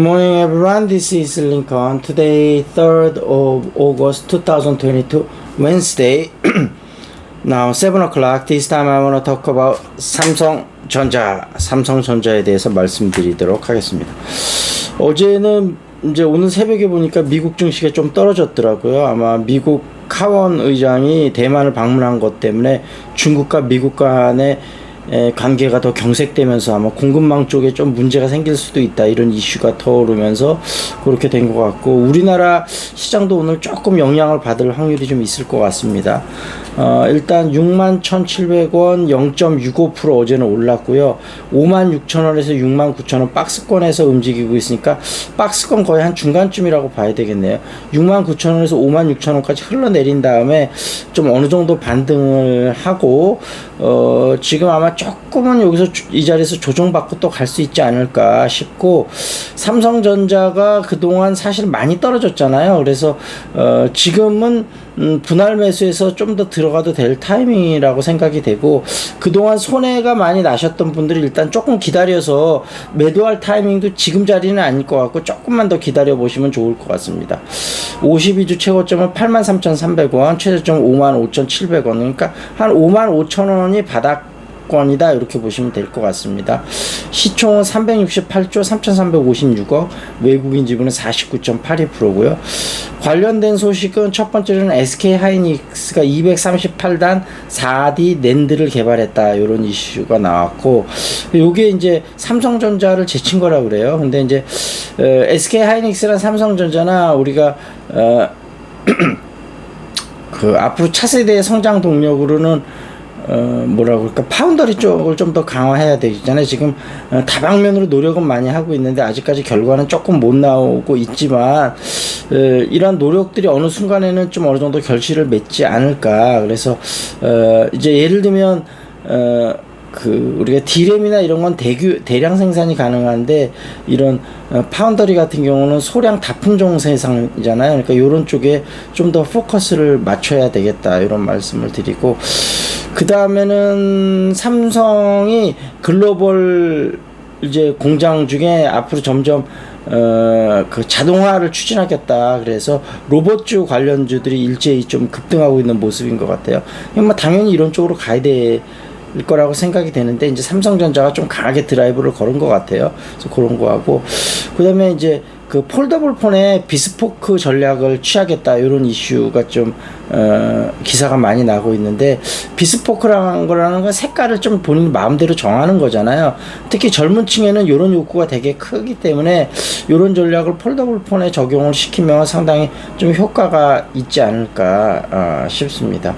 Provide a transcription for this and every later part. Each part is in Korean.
Morning, everyone. This is Lincoln. Today, 3rd of August 2022, Wednesday. now, 7 o'clock. This time, I want to talk about 삼성전자. 삼성전자에 대해서 말씀드리도록 하겠습니다. 어제는 이제 오늘 새벽에 보니까 미국 증시가 좀 떨어졌더라고요. 아마 미국 카원 의장이 대만을 방문한 것 때문에 중국과 미국 간의 에, 관계가 더 경색되면서 아마 공급망 쪽에 좀 문제가 생길 수도 있다 이런 이슈가 터오르면서 그렇게 된 것 같고 우리나라 시장도 오늘 조금 영향을 받을 확률이 좀 있을 것 같습니다. 어, 일단 6만 1,700원 0.65% 어제는 올랐고요. 5만 6천원에서 6만 9천원 박스권에서 움직이고 있으니까 박스권 거의 한 중간쯤이라고 봐야 되겠네요. 6만 9천원에서 5만 6천원까지 흘러내린 다음에 좀 어느 정도 반등을 하고 어, 지금 아마 조금은 여기서 주- 이 자리에서 조정받고 또 갈 수 있지 않을까 싶고 삼성전자가 그동안 사실 많이 떨어졌잖아요. 그래서 어, 지금은 음, 분할 매수에서 좀 더 들어가도 될 타이밍이라고 생각이 되고 그동안 손해가 많이 나셨던 분들이 일단 조금 기다려서 매도할 타이밍도 지금 자리는 아닐 것 같고 조금만 더 기다려 보시면 좋을 것 같습니다. 52주 최고점은 83,300원, 최저점 55,700원. 그러니까 한 55,000원이 바닥 권이다 이렇게 보시면 될 것 같습니다. 시총은 368조 3,356억, 외국인 지분은 49.82%고요. 관련된 소식은 첫 번째로는 SK 하이닉스가 238단 4D 낸드를 개발했다 이런 이슈가 나왔고, 요게 이제 삼성전자를 제친 거라 그래요. 근데 이제 어, SK 하이닉스랑 삼성전자나 우리가 어, 그 앞으로 차세대의 성장 동력으로는 어 뭐라 그럴까 파운더리 쪽을 좀 더 강화해야 되잖아요. 지금 어, 다방면으로 노력은 많이 하고 있는데 아직까지 결과는 조금 못 나오고 있지만 어, 이러한 노력들이 어느 순간에는 좀 어느 정도 결실을 맺지 않을까. 그래서 어 이제 예를 들면 어 그 우리가 디램이나 이런 건 대규 대량 생산이 가능한데 이런 어, 파운더리 같은 경우는 소량 다품종 생산이잖아요. 그러니까 이런 쪽에 좀 더 포커스를 맞춰야 되겠다 이런 말씀을 드리고 그 다음에는 삼성이 글로벌 이제 공장 중에 앞으로 점점 어, 그 자동화를 추진하겠다. 그래서 로봇주 관련주들이 일제히 좀 급등하고 있는 모습인 것 같아요. 뭐 당연히 이런 쪽으로 가야 될 거라고 생각이 되는데 이제 삼성전자가 좀 강하게 드라이브를 걸은 것 같아요. 그래서 그런 거 하고 그다음에 이제 그 폴더블 폰에 비스포크 전략을 취하겠다 이런 이슈가 좀 어, 기사가 많이 나고 있는데 비스포크라는 거라는 건 색깔을 좀 본인 마음대로 정하는 거잖아요. 특히 젊은 층에는 이런 욕구가 되게 크기 때문에 이런 전략을 폴더블 폰에 적용을 시키면 상당히 좀 효과가 있지 않을까 아, 싶습니다.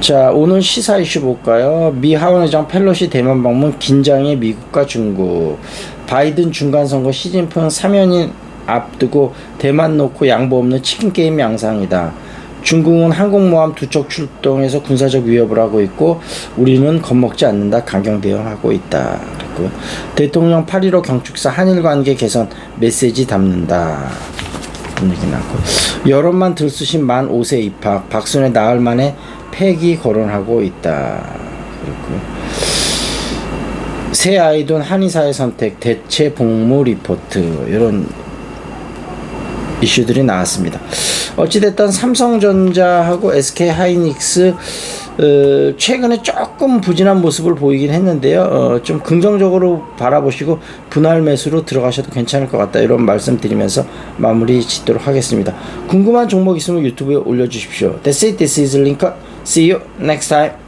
자 오늘 시사 이슈 볼까요? 미 하원 의장 펠로시 대만 방문 긴장의 미국과 중국 바이든 중간 선거 시진핑 3연인 앞두고 대만 놓고 양보 없는 치킨 게임 양상이다. 중국은 항공모함 두 척 출동해서 군사적 위협을 하고 있고 우리는 겁먹지 않는다 강경 대응하고 있다. 그리고 대통령 8.15 경축사 한일 관계 개선 메시지 담는다. 얘기 나고 여론만 들쑤신 만 5세 입학 박순애 나흘 만에 폐기 거론하고 있다. 그리고 새 아이돈 한의사의 선택 대체 복무 리포트 이런 이슈들이 나왔습니다. 어찌됐든 삼성전자하고 SK 하이닉스 어, 최근에 조금 부진한 모습을 보이긴 했는데요. 어, 좀 긍정적으로 바라보시고 분할 매수로 들어가셔도 괜찮을 것 같다. 이런 말씀 드리면서 마무리 짓도록 하겠습니다. 궁금한 종목 있으면 유튜브에 올려주십시오. That's it. This is Lincoln. See you next time.